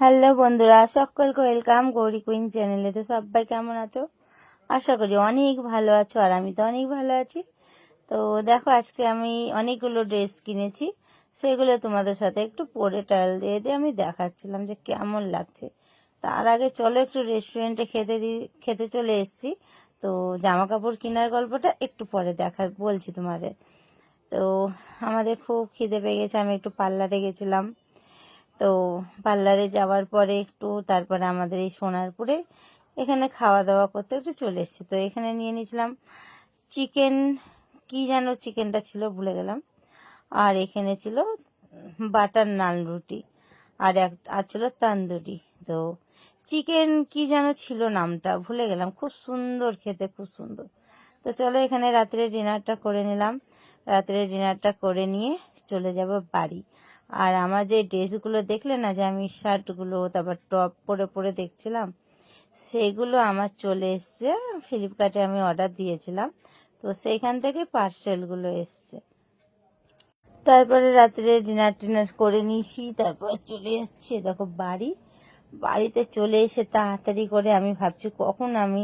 Hello বন্ধুরা, সকলকে welcome Gauri queen চ্যানেলে তো সবাই কেমন আছো? আশা করি অনেক ভালো আছো আর আমি তো অনেক ভালো আছি। তো দেখো, আজকে আমি অনেকগুলো ড্রেস কিনেছি, সেগুলো তোমাদের সাথে একটু পরে টাইল দিয়ে দিয়ে আমি দেখাচ্ছিলাম যে কেমন লাগছে। তার আগে চলো একটু রেস্টুরেন্টে খেতে দি, খেতে চলে এসেছি। তো জামা কাপড় কেনার গল্পটা একটু পরে দেখা, বলছি তোমাদের। তো আমাদের খুব খিদে পেয়ে গেছে, আমি একটু পার্লারে গেছিলাম। তো পার্লারে যাওয়ার পরে একটু তারপরে আমাদের এই সোনারপুরে এখানে খাওয়া দাওয়া করতে একটু চলে এসেছি। তো এখানে নিয়ে নিয়েছিলাম চিকেন, কি যেন চিকেনটা ছিল ভুলে গেলাম। আর এখানে ছিল বাটার নান রুটি আর এক, আর ছিল তান্দুরি। তো চিকেন কি যেন ছিল নামটা ভুলে গেলাম। খুব সুন্দর, খেতে খুব সুন্দর। তো চলো এখানে রাত্রে ডিনারটা করে নিলাম। রাত্রে ডিনারটা করে নিয়ে চলে যাব বাড়ি। আর আমার যে ড্রেসগুলো দেখলে না, যে আমি শার্টগুলো তারপর টপ পরে পরে দেখছিলাম সেইগুলো আমার চলে এসছে। ফ্লিপকার্টে আমি অর্ডার দিয়েছিলাম। তো সেইখান থেকে পার্সেলগুলো এসছে। তারপরে রাত্রে ডিনার টিনার করে নিয়েছি। তারপর চলে এসছি, দেখো বাড়ি। বাড়িতে চলে এসে তাড়াতাড়ি করে আমি ভাবছি, কখন আমি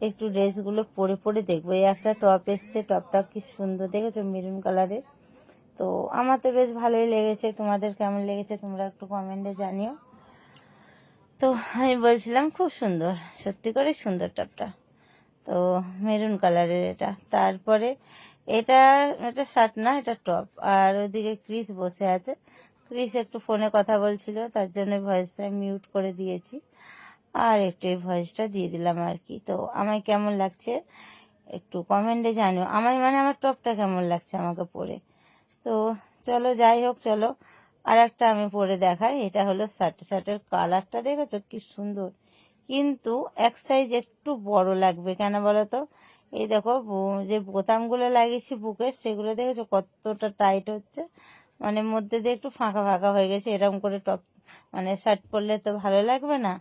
একটু ড্রেসগুলো পরে পরে দেখব। এই একটা টপ এসছে টপটা কি সুন্দর, দেখেছ? মেরুন কালারের তো আমার তো বেশ ভালোই লেগেছে। তোমাদের কেমন লেগেছে তোমরা একটু কমেন্টে জানিও। তো আমি বলছিলাম, খুব সুন্দর। সত্যি করে সুন্দর টপটা। তো মেরুন কালারের এটা। তারপরে এটা এটা শার্ট না, এটা টপ আর ওদিকে ক্রিস বসে আছে। ক্রিস একটু ফোনে কথা বলছিল, তার জন্য ভয়েসটা মিউট করে দিয়েছি। আর একটু এই ভয়েসটা দিয়ে দিলাম আর কি। তো আমায় কেমন লাগছে একটু কমেন্টে জানিও। আমায় মানে আমার টপটা কেমন লাগছে আমাকে পরে। তো চলো যাই হোক, চলো। আর একটা আমি পরে দেখাই। এটা হলো শার্ট। শার্টের কালারটা দেখেছ? কি সুন্দর। কিন্তু এক সাইজ একটু বড় লাগবে। কেন বলো তো এই দেখো যে বোতামগুলো লাগিয়েছি বুকের, সেগুলো দেখেছ? কতটা টাইট হচ্ছে। মানে মধ্যে দিয়ে একটু ফাঁকা ফাঁকা হয়ে গেছে। এরকম করে টপ মানে শার্ট পরলে তো ভালো লাগবে না।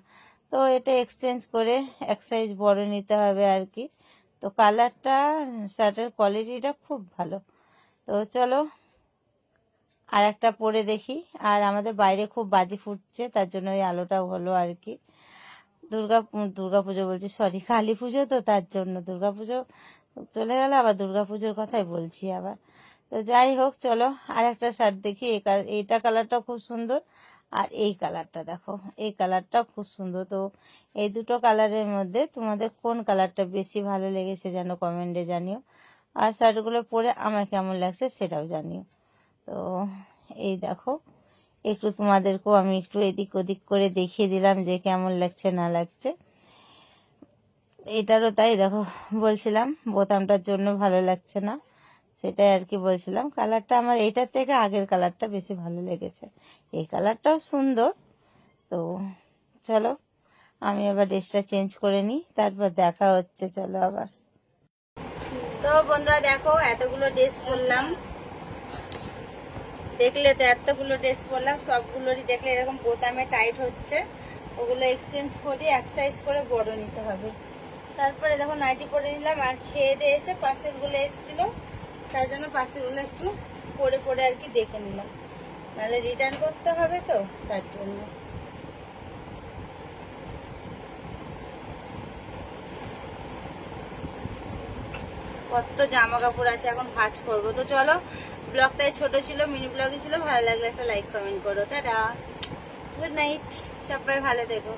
তো এটা এক্সচেঞ্জ করে এক সাইজ বড় নিতে হবে আর কি। তো কালারটা, শার্টের কোয়ালিটিটা খুব ভালো। তো চলো আর একটা পরে দেখি। আর আমাদের বাইরে খুব বাজি ফুটছে, তার জন্য ওই আলোটা হলো আর কি। দুর্গা দুর্গা পুজো বলছি সরি কালী পুজো তো তার জন্য। দুর্গা পুজো চলে গেল, আবার দুর্গা পুজোর কথাই বলছি আবার। তো যাই হোক, চলো আর একটা শার্ট দেখি এইটা কালারটা খুব সুন্দর, আর এই কালারটা দেখো। এই কালারটা খুব সুন্দর। তো এই দুটো কালারের মধ্যে তোমাদের কোন কালারটা বেশি ভালো লেগেছে যেন কমেন্টে জানিও। আর শার্টগুলো পরে আমার কেমন লাগছে সেটাও জানিও। তো এই দেখো, একটু তোমাদেরকেও আমি একটু এদিক ওদিক করে দেখিয়ে দিলাম যে কেমন লাগছে, না লাগছে। এটারও তাই দেখো, বলছিলাম বোতামটার জন্য ভালো লাগছে না, সেটাই আর কি বলছিলাম। কালারটা আমার এইটার থেকে আগের কালারটা বেশি ভালো লেগেছে। এই কালারটাও সুন্দর। তো চলো, আমি আবার ড্রেসটা চেঞ্জ করে নিই, তারপর দেখা হচ্ছে, চলো আবার। তো বন্ধুরা দেখো, এতগুলো ড্রেস পরলাম। দেখলে তো এতগুলো ড্রেস পরলাম, সবগুলোরই দেখলে এরকম বোতামে টাইট হচ্ছে। ওগুলো এক্সচেঞ্জ করে, এক সাইজ করে বড় নিতে হবে। তারপরে দেখো নাইটি পরে নিলাম, আর খেয়ে দিয়ে এসে পাশেরগুলো এসেছিল। তার জন্য পাশেরগুলো একটু পরে পরে আর কি দেখে নিলাম। নাহলে রিটার্ন করতে হবে তো, তার জন্য। কত জামা কাপড় আছে, এখন ভাজ করব। তো চলো, ব্লগটাই ছোট ছিল মিনি ব্লগই ছিল, ভালো লাগলে একটা লাইক কমেন্ট করো। টাটা! গুড নাইট সবাই ভালো থেকো।